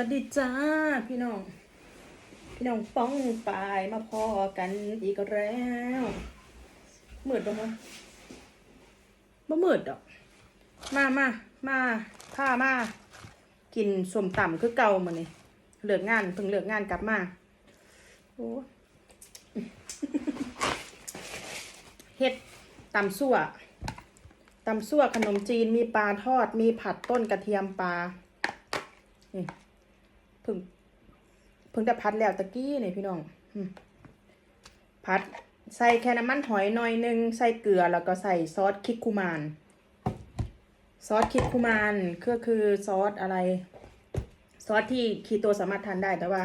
วัสดีจ้าพี่น้อง พี่น้องป้องปายมาพอกันอีกแล้วมืดปะมั้บ่มืดดอก มามามาพามากินสมต่ำคือเก่ามานี่เลิกงานเพิ่งเลิกงานกลับมาโอ้เฮ็ดตำซั่วตำซั่วขนมจีนมีปลาทอดมีผัดต้นกระเทียมปลานี่ พิ่งเพิ่งจะพัดแล้วตะกี้นี่พี่น้องพัดใส่แค่น้ำมันหอยหน่อยนึง ใส่เกลือแล้วก็ใส่ซอสคิกคุมาน ซอสคิกคุมานก็คือซอสอะไร ซอสที่คีโตสามารถทานได้แต่ว่า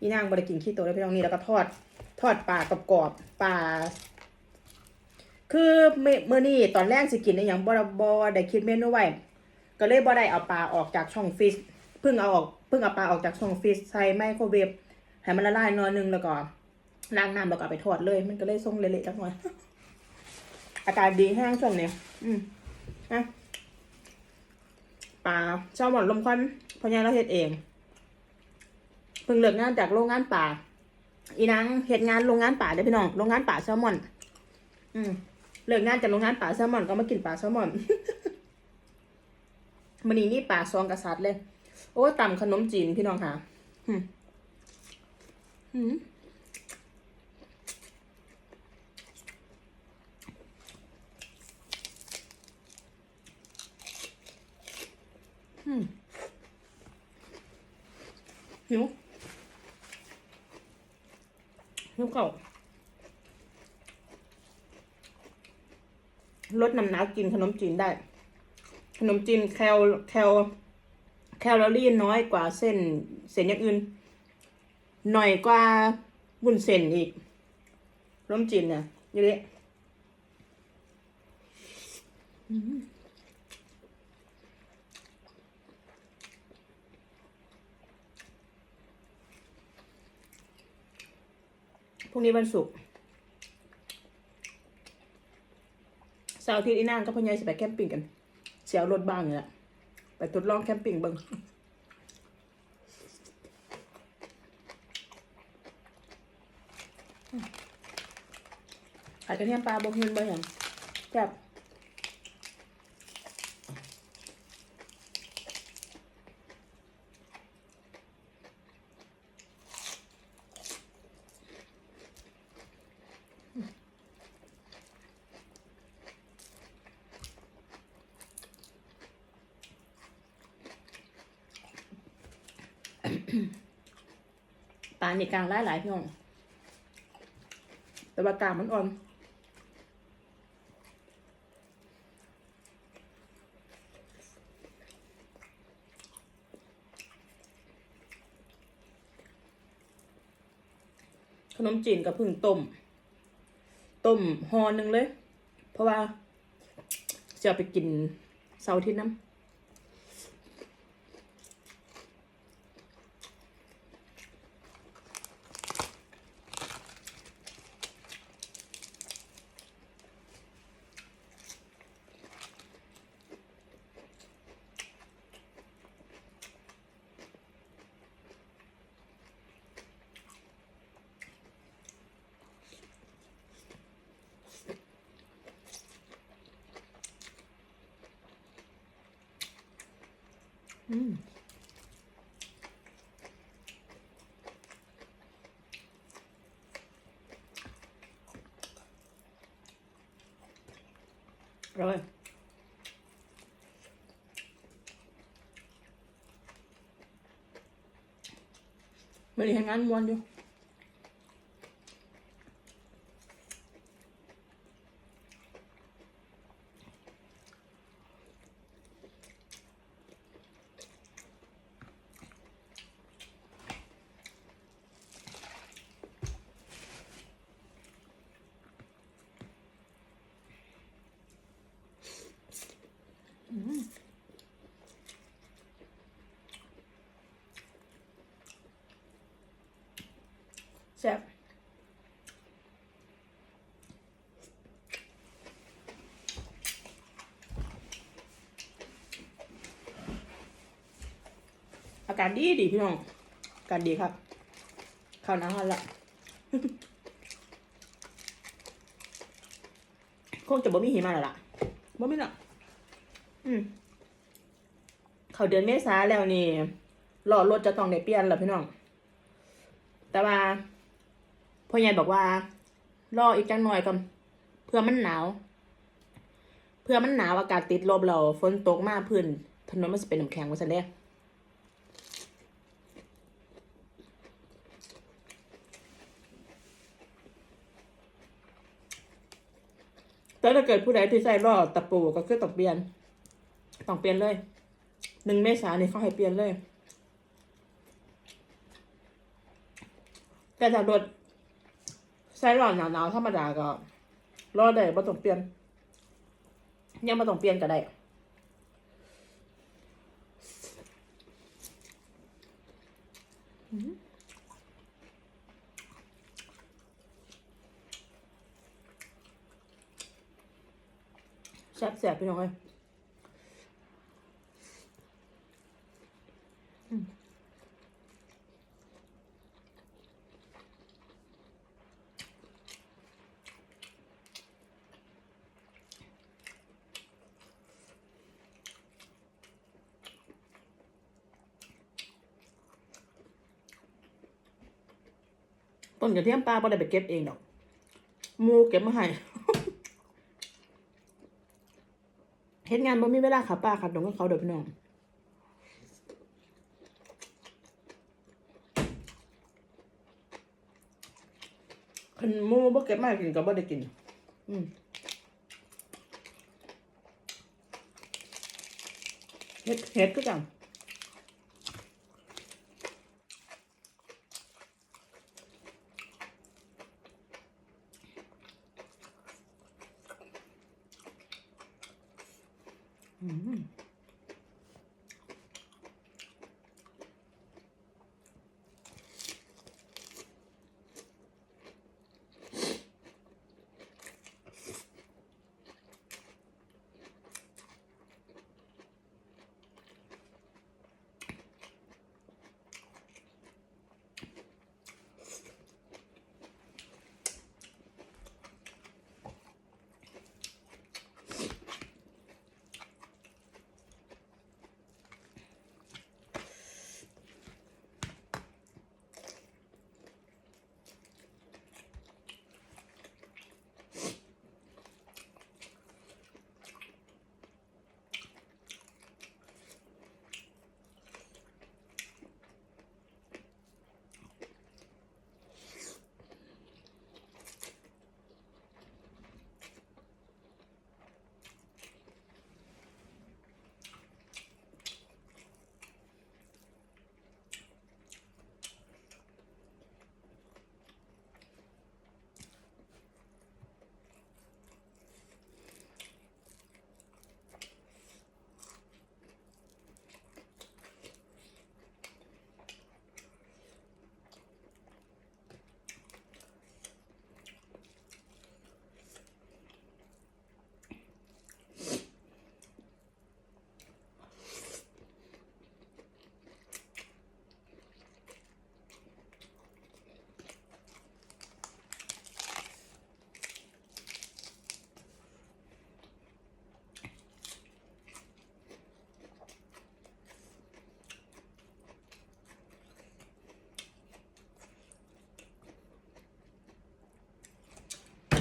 อีนางบริกินคีโตแล้วพี่น้องนี่แล้วก็ทอดทอดปลากรอบๆปลาคือเมื่อนี้ตอนแรกสิกินในอย่างบอบอได้คิดเมนูไว้ก็เลยบ่ได้เอาปลาออกจากช่องฟิชเพิ่งเอาออก พิ่งเอาปลาออกจากช่องฟิชใส่ไมโครเวฟให้มันละลายนอยนึงแล้วก็ล้างน้ำแล้วก็ไปทอดเลย มันก็เลยทรงเละๆจักหน่อยอากาศดีแห้งช่วงนี้อืมนะปลาเจ้าหมอนลมควันเพราะงั้นเราเฮ็ดเองเพิ่งเลิกงานจากโรงงานป่า อีนางเฮ็ดงานโรงงานป่าเด้พี่น้องโรงงานป่าแซลมอน อืมเลิกงานจากโรงงานป่าแซลมอนก็มากินป่าแซลมอนมันนี่นี่ป่าซองกษัตริย์เลย โอ้ตำขนมจีนพี่น้องค่ะอืมอืมอืมหิวหิวเก่าลดน้ำหนักกินขนมจีนได้ ขนมจีนแคลแคล แคลอรี่น้อยกว่าเส้นเส้นอย่างอื่น หน่อยกว่าวุ้นเส้นอีกขนมจีนเนี่ยเยอะอืมพรุ่งนี้วันศุกร์เสาร์อาทิตย์อีนางก็พญายสิไปแคมปิ้งกันเสียวรถบ้างเนี่ยละ ทดลองแคมปิ้งเบิงอาจจะเทียมปลาบงเงินเบิ่งอย่างแบบ ปลาในกลางหลายหลายพี่น้อง แต่ว่ากลางมันอ่อนขนมจีนกับพึ่งต้ม ต้มห่อหนึ่งเลย เพราะว่าจะไปกินเสาร์ที่น้ำ อืมอร่อยไม่ได้ทำงานมวนอยู่ แซ่บอากาศดีดีพี่น้องอากาศดีครับข้าวหน้ำฮันละคงจะบ่มีหิมะแล้วล่ะบ่มีหรอกอืมเขาเดือนเมษาแล้วนี่หลอดรถจะต้องได้เปลี่ยนแล้วพี่น้อง แต่ว่า พ่อใหญ่บอกว่า รออีกจังหน่อยก่อนเพื่อมันหนาว เพื่อมันหนาวอากาศติดลบเราฝนตกมากพื้นถนนมันจะเป็นน้ำแข็งว่าซั่นเด้แต่ถ้าเกิดผู้ใดที่ใส่รอดตะปูก็คือต้องเปลี่ยนต้องเปลี่ยนเลยหนึ่งเมษาเนี่ยเขาให้เปลี่ยนเลย แต่ถ้ารถ ส่รอดหนาวๆธรรมดาก็รอได้บ่ต้องเปลี่ยน ยังบ่ต้องเปลี่ยนก็ได้แซ่บแซ่บไปหน่อย ต้นกระเทียมปลาไ่ได้ไปเก็บเองดอกหมูเก็บมาให้เฮ็ดงานบ่มีเวลาขับป้าขับดงกับเขาเด้อพี่น้องคันหมูบ่เก็บมาให้กินก็บ่ได้กิน อืมเฮ็ดเฮ็ดก็จัง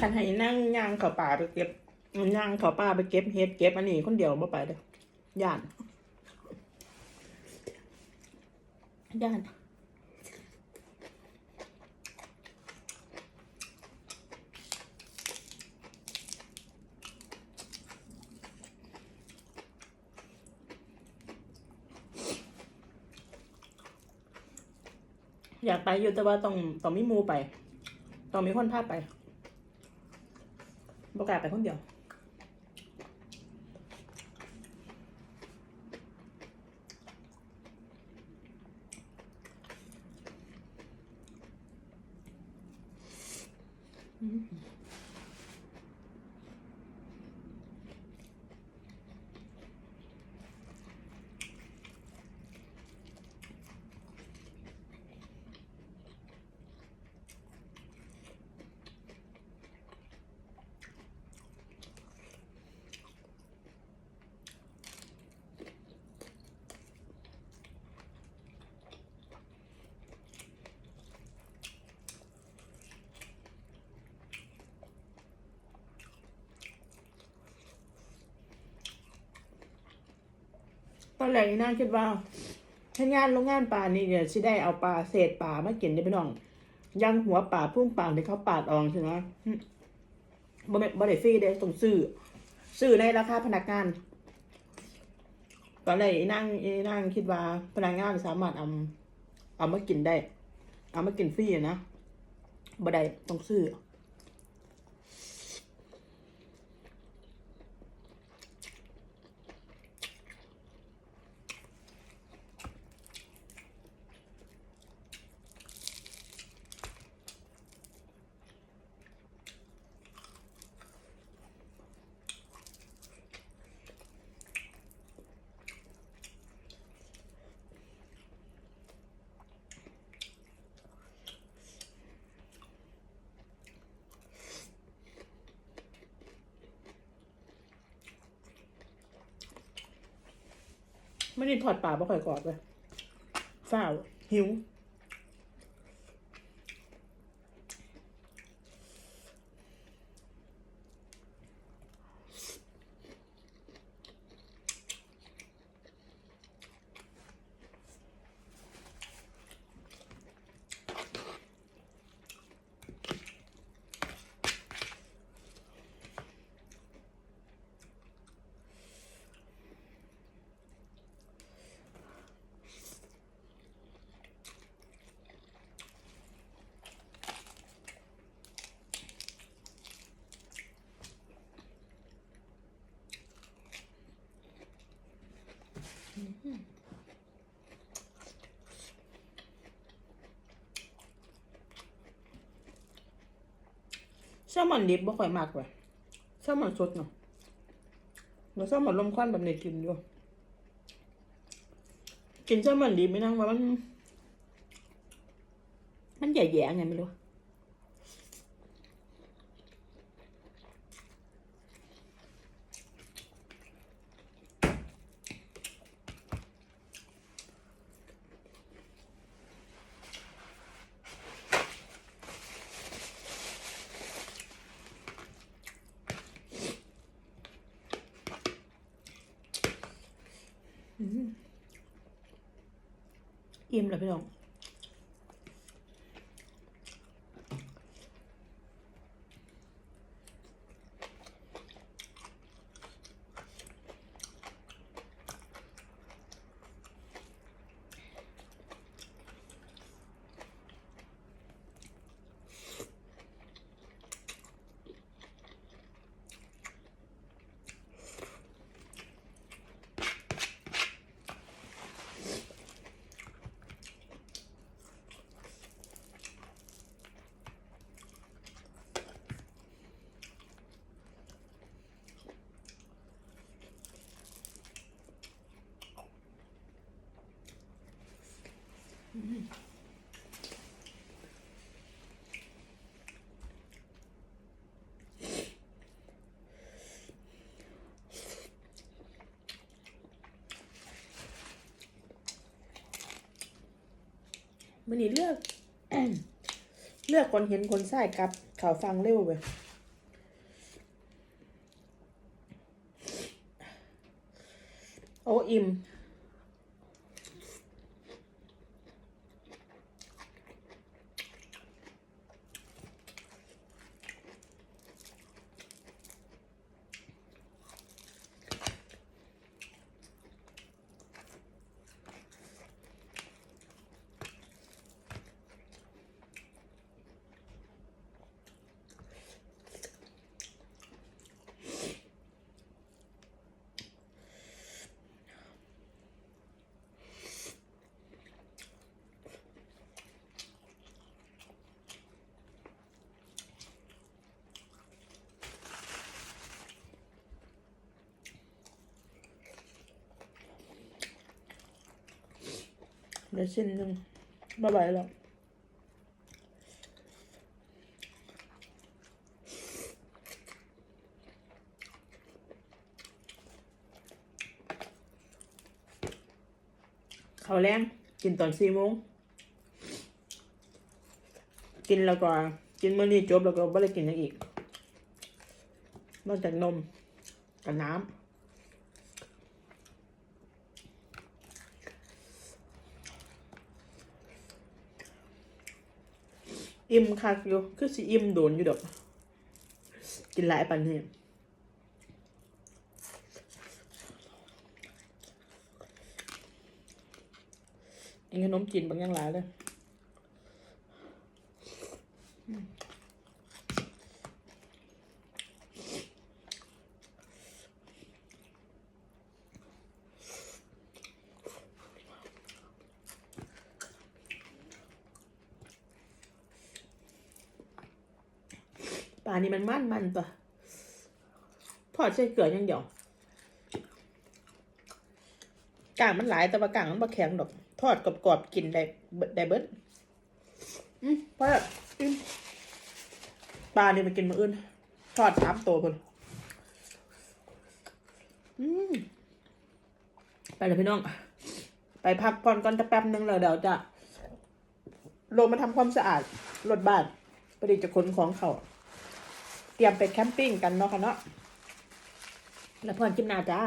ฉันให้นั่งย่างเขาป่าไปเก็บย่างเขาป่าไปเก็บเฮ็ดเก็บอันนี้คนเดียวบ่ไปเด้อย่านย่านอยากไปอยู่แต่ว่าต้องต้องมีมูไป ต้องมีคนพาไป ประกาศไปคนเดียว อ ก็เลยน่าคิดว่าถ้างานโรงงานปลานี่เนี่ยสิได้เอาปลาเศษปลามากินได้พี่น้องยังหัวปลาพุ่งปลาที่เขาปาดออกใช่ไหมบ่แม่นบ่ได้ฟรีเด้ต้องซื้อซื้อในราคาพนักงานตอนแรกอีนั่งอีนั่งคิดว่าพนักงานสามารถเอาเอามากินได้ เอามากินฟรีอะนะบ่ได้ต้องซื้อ ไม่ได้ถอดปลาบ่ค่อยกรอบเลยเศร้าหิว แซลมอนดิบบ่ค่อยมากเว้ยแซลมอนสดเนาะแล้วแซลมอนลมควันแบบนี้กินอยู่กินแซลมอนดิบไม่นั่งว่ามัน มันแย่ๆไงไม่รู้ อิ่มเลยพี่น้อง มันนี่เลือก เลือกคนเห็นคนใส่กับเขาฟังเร็วไปโอ้อิ่ม เดี๋ยวเส้นหนึ่งบ๊ายบายแล้วเขาแรงกินตอนสี่โมงกินแล้วก็กินเมื้อนี้จบแล้วก็ไม่ได้กินอย่างอีก นอกจากนมกับน้ำ อิ่มคักอยู่ คือสิอิ่มโดนอยู่ดอก กินหลายปันนี่กินขนมจีนบางอย่างหลายเลย นี่มันมันมันปะทอดใส่เกลือย่างเดียวกางมันหลายแต่ว่ากางมันบ่แข็งดอก ทอดกรอบๆกินได้เดได้เบิดอืมเพราะอืมปลาเนี่ยไปกินมาอื่น ทอดสามตัวคนอืมไปเลยพี่น้อง ไปพักผ่อนก่อนจะแป๊บนึงแล้วเดี๋ยวจะลงมาทำความสะอาดรถบ้านพอดีจะขนของเขา ตรียมไปแคมปิ้งกันเนาะค่ะเนาะแล้วพรจิ้มนาจ้า